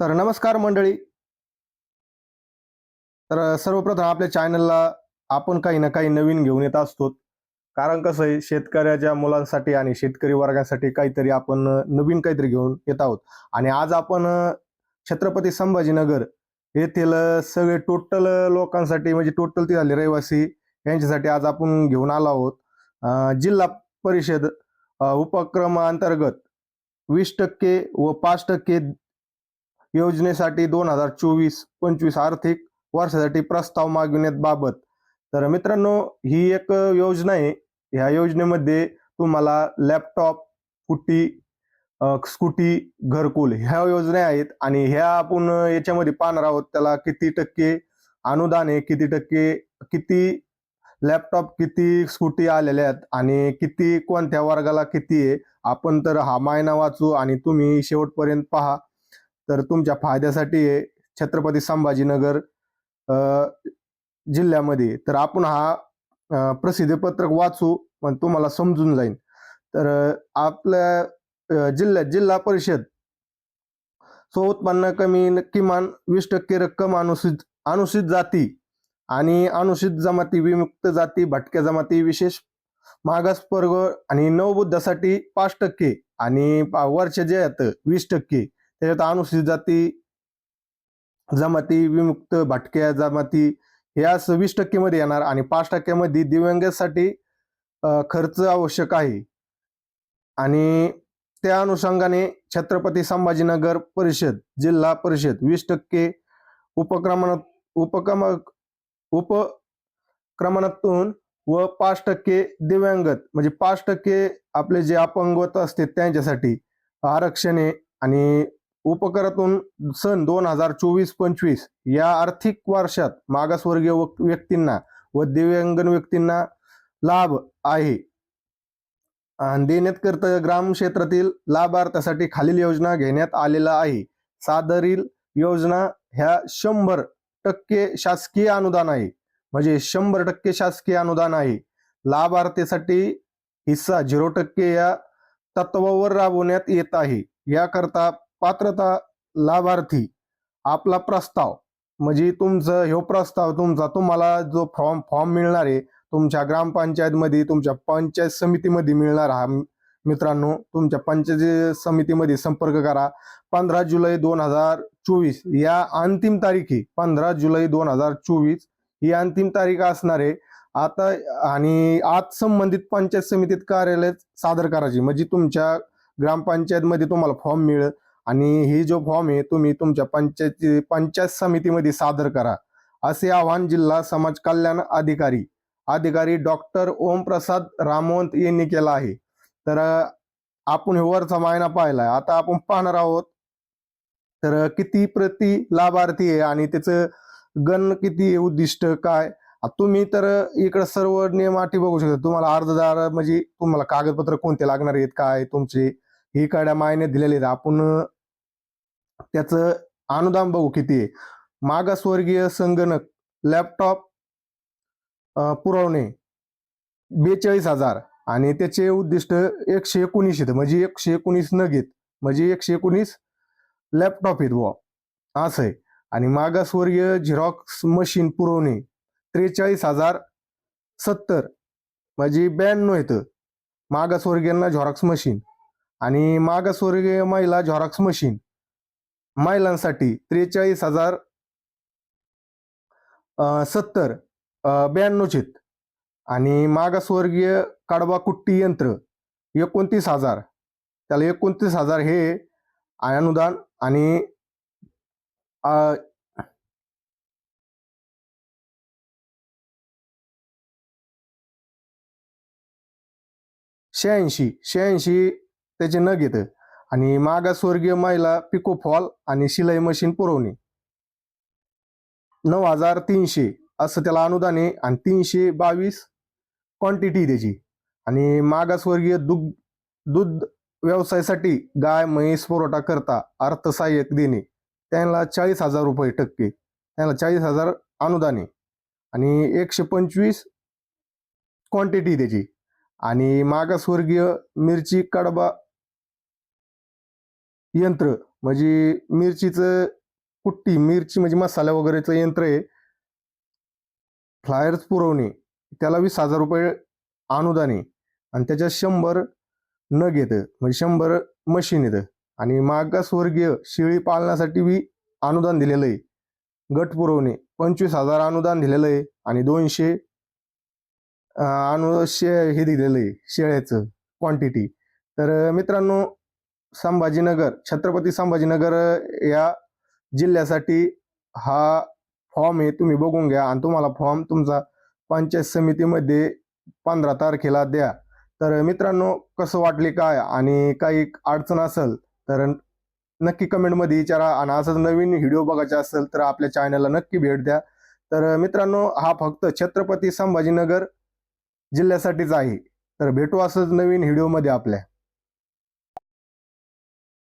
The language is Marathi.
तर नमस्कार मंडळी. तर सर्वप्रथम आपल्या चॅनलला आपण काही ना काही नवीन घेऊन येत असतो. कारण कसं आहे शेतकऱ्याच्या मुलांसाठी आणि शेतकरी वर्गासाठी काहीतरी आपण नवीन काहीतरी घेऊन येत आहोत. आणि आज आपण छत्रपती संभाजीनगर येथील सगळे टोटल लोकांसाठी म्हणजे टोटल ती झाले रहिवासी यांच्यासाठी आज आपण घेऊन आलो आहोत. जिल्हा परिषद उपक्रमाअंतर्गत वीस टक्के व पाच टक्के योजनेसाठी दोन हजार चोवीस पंचवीस आर्थिक वर्षासाठी प्रस्ताव मागविण्याबाबत तर मित्रांनो ही एक योजना आहे. ह्या योजनेमध्ये तुम्हाला लॅपटॉप कुटी स्कूटी घरकुल ह्या योजना आहेत आणि ह्या आपण याच्यामध्ये पाहणार आहोत त्याला किती टक्के अनुदान आहे किती टक्के किती लॅपटॉप किती स्कूटी आलेल्या आहेत आणि किती कोणत्या वर्गाला किती आहे. आपण तर हा मायना वाचू आणि तुम्ही शेवटपर्यंत पहा. तर तुमच्या फायद्यासाठी आहे छत्रपती संभाजीनगर जिल्ह्यामध्ये. तर आपण हा अ, प्रसिद्धीपत्रक वाचू पण तुम्हाला समजून जाईल तर आपल्या जिल्ह्यात जिल्हा परिषद स्वउत्पन्न कमी किमान वीस टक्के रक्कम अनुसूचित अनुसूचित जाती आणि अनुसूचित जमाती विमुक्त जाती भटक्या जमाती विशेष मागास वर्ग आणि नवबुद्धासाठी पाच टक्के आणि पा- जे आहेत वीस टक्के. त्याच्यात अनुसूचित जाती जमाती विमुक्त भटक्या जमाती या वीस टक्केमध्ये येणार आणि पाच टक्क्यामध्ये दिव्यांगासाठी खर्च आवश्यक आहे. आणि त्या अनुषंगाने छत्रपती संभाजीनगर परिषद जिल्हा परिषद वीस टक्के उपक्रमण उपक्रम उपक्रमणातून व पाच टक्के दिव्यांगत म्हणजे पाच टक्के आपले जे अपंगत असते त्यांच्यासाठी आरक्षणे आणि उपकरातून सन दोन हजार चोवीस पंचवीस या आर्थिक वर्षात मागासवर्गीय व्यक्तींना व दिव्यांगन व्यक्तींना लाभ आहे. देण्यात करता ग्राम क्षेत्रातील लाभार्थ्यासाठी खालील योजना घेण्यात आलेला आहे. सादरील योजना ह्या शंभर टक्के शासकीय अनुदान आहे. म्हणजे शंभर टक्के शासकीय अनुदान आहे. लाभार्थीसाठी हिस्सा झिरो टक्के या तत्वावर राबवण्यात येत आहे. याकरता पात्रता लाभार्थी आपला प्रस्ताव म्हणजे तुमचं ह्यो प्रस्ताव तुमचा तुम्हाला जो फॉर्म फॉर्म मिळणार आहे तुमच्या ग्रामपंचायतमध्ये तुमच्या पंचायत समितीमध्ये मिळणार हा मित्रांनो तुमच्या पंचायत समितीमध्ये संपर्क करा. पंधरा जुलै दोन हजार चोवीस या अंतिम तारीखी पंधरा जुलै दोन हजार चोवीस ही अंतिम तारीख असणार आहे. आता आणि आज संबंधित पंचायत समितीत कार्यालय सादर करायची म्हणजे तुमच्या ग्रामपंचायतमध्ये तुम्हाला फॉर्म मिळेल. आणि ही जो फॉर्म आहे तुम्ही तुमच्या पंचायत पंचायत समितीमध्ये सादर करा. असे आवाहन जिल्हा समाज कल्याण अधिकारी अधिकारी डॉक्टर ओमप्रसाद रामवंत यांनी केला आहे. तर आपण हे वरचा मायना पाहिलाय. आता आपण पाहणार आहोत तर किती प्रति लाभार्थी आहे आणि त्याचं गण किती आहे उद्दिष्ट काय? तुम्ही तर इकडे सर्व नियम बघू शकता. तुम्हाला अर्जदार म्हणजे तुम्हाला कागदपत्र कोणते लागणार आहेत काय तुमचे? ही काड्या मायने दिलेल्या आहेत. आपण त्याचं अनुदान बघू किती आहे. मागासवर्गीय संगणक लॅपटॉप पुरवणे बेचाळीस हजार. आणि त्याचे उद्दिष्ट एकशे एकोणीस येतं म्हणजे एकशे एकोणीस न घेत म्हणजे एकशे एकोणीस लॅपटॉप आहेत बुवा. असं आहे. आणि मागासवर्गीय झेरॉक्स मशीन पुरवणे त्रेचाळीस हजार सत्तर. म्हणजे ब्याण्णव येतं मागासवर्गीयांना झेरॉक्स मशीन आणि मागासवर्गीय महिला झेरॉक्स मशीन महिलांसाठी त्रेचाळीस हजार सत्तर ब्याण्णवचे आणि मागासवर्गीय कडबा कुट्टी यंत्र एकोणतीस हजार. त्याला एकोणतीस हजार हे अनुदान आणि शहाऐंशी शहाऐंशी त्याचे न घेत आणि मागासवर्गीय महिला पिको फॉल आणि शिलाई मशीन पुरवणे. नऊ हजार तीनशे असं त्याला अनुदान आहे आणि तीनशे बावीस क्वांटिटी त्याची. आणि मागासवर्गीय दुग्ध दूध व्यवसायासाठी गाय म्हैस पुरवठा करता अर्थसहाय्यक देणे. त्यांना चाळीस हजार रुपये टक्के. त्यांना चाळीस हजार अनुदान आहे. आणि एकशे पंचवीस क्वांटिटी त्याची. आणि मागासवर्गीय मिरची कडबा यंत्र म्हणजे मिरचीचं कुट्टी मिरची म्हणजे मसाला वगैरेचं यंत्र आहे. फ्लायर्स पुरवणे त्याला वीस हजार रुपये अनुदान आहे. आणि त्याच्यात शंभर नग येतं म्हणजे शंभर मशीन येतं आणि मागासवर्गीय शेळी पालनासाठी बी अनुदान दिलेलं आहे. गट पुरवणे पंचवीस हजार अनुदान दिलेलं आहे. आणि दोनशे अनु शे हे दिलेलं आहे शेळ्याचं क्वांटिटी तर मित्रांनो संभाजीनगर छत्रपती संभाजीनगर या जिल्ह्यासाठी हा फॉर्म आहे तुम्ही बघून घ्या आणि तुम्हाला फॉर्म तुमचा पंचायत समितीमध्ये पंधरा तारखेला द्या. तर मित्रांनो कसं वाटले काय आणि काही अडचण असेल तर नक्की कमेंटमध्ये विचारा आणि असंच नवीन व्हिडिओ बघायचा असेल तर आपल्या चॅनलला नक्की भेट द्या. तर मित्रांनो हा फक्त छत्रपती संभाजीनगर जिल्ह्यासाठीच आहे. तर भेटू असंच नवीन व्हिडिओमध्ये आपल्या.